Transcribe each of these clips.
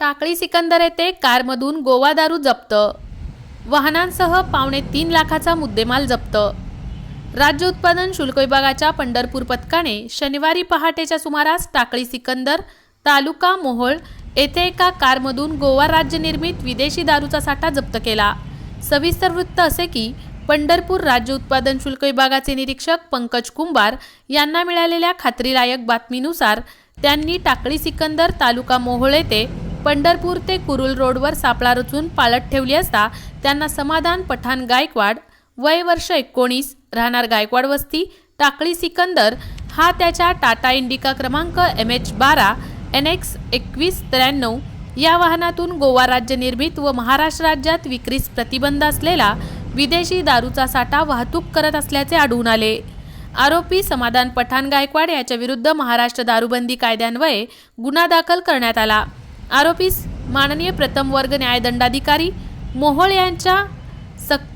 टाकळी सिकंदर येथे कारमधून गोवा दारू जप्त. वाहनांसह पावणे तीन लाखाचा मुद्देमाल जप्त. राज्य उत्पादन शुल्क विभागाच्या पंढरपूर पथकाने शनिवारी पहाटेच्या सुमारास टाकळी सिकंदर तालुका मोहोळ येथे एका कारमधून गोवा राज्य निर्मित विदेशी दारूचा साठा जप्त केला. सविस्तर वृत्त असे की पंढरपूर राज्य उत्पादन शुल्क विभागाचे निरीक्षक पंकज कुंभार यांना मिळालेल्या खात्रीलायक बातमीनुसार त्यांनी टाकळी सिकंदर तालुका मोहोळ येथे पंढरपूर ते कुरुल रोडवर सापळा रचून पालट ठेवली असता त्यांना समाधान पठाण गायकवाड वय वर्ष एकोणीस राहणार गायकवाड वस्ती टाकळी सिकंदर हा त्याच्या टाटा इंडिका क्रमांक एम एच बारा एन एक्स एकवीस त्र्याण्णव या वाहनातून गोवा राज्य निर्मित व महाराष्ट्र राज्यात विक्रीस प्रतिबंध असलेला विदेशी दारूचा साठा वाहतूक करत असल्याचे आढळून आले. आरोपी समाधान पठाण गायकवाड याच्या विरुद्ध महाराष्ट्र दारूबंदी कायद्यान्वये गुन्हा दाखल करण्यात आला. आरोपीस माननीय प्रथम वर्ग न्यायदंडाधिकारी मोहोळ यांच्या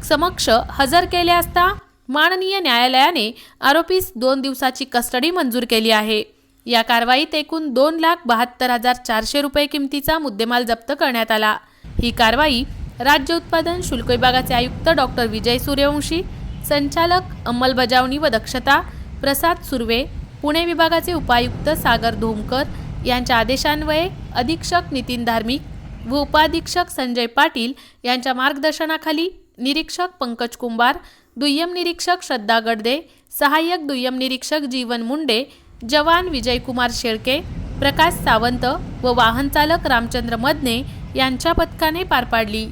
समक्ष हजर केले असता माननीय न्यायालयाने आरोपीस दोन दिवसाची कस्टडी मंजूर केली आहे. या कारवाईत एकूण दोन लाख बहात्तर हजार चारशे रुपये किमतीचा मुद्देमाल जप्त करण्यात आला. ही कारवाई राज्य उत्पादन शुल्क विभागाचे आयुक्त डॉक्टर विजय सूर्यवंशी संचालक अंमलबजावणी व दक्षता प्रसाद सुर्वे पुणे विभागाचे उपायुक्त सागर धोमकर यांच्या आदेशान्वये अधीक्षक नितीन धार्मिक व उपाधीक्षक संजय पाटील यांच्या मार्गदर्शनाखाली निरीक्षक पंकज कुंभार दुय्यम निरीक्षक श्रद्धा गडदे सहाय्यक दुय्यम निरीक्षक जीवन मुंडे जवान विजयकुमार शेळके प्रकाश सावंत व वाहनचालक रामचंद्र मदने यांच्या पथकाने पार पाडली.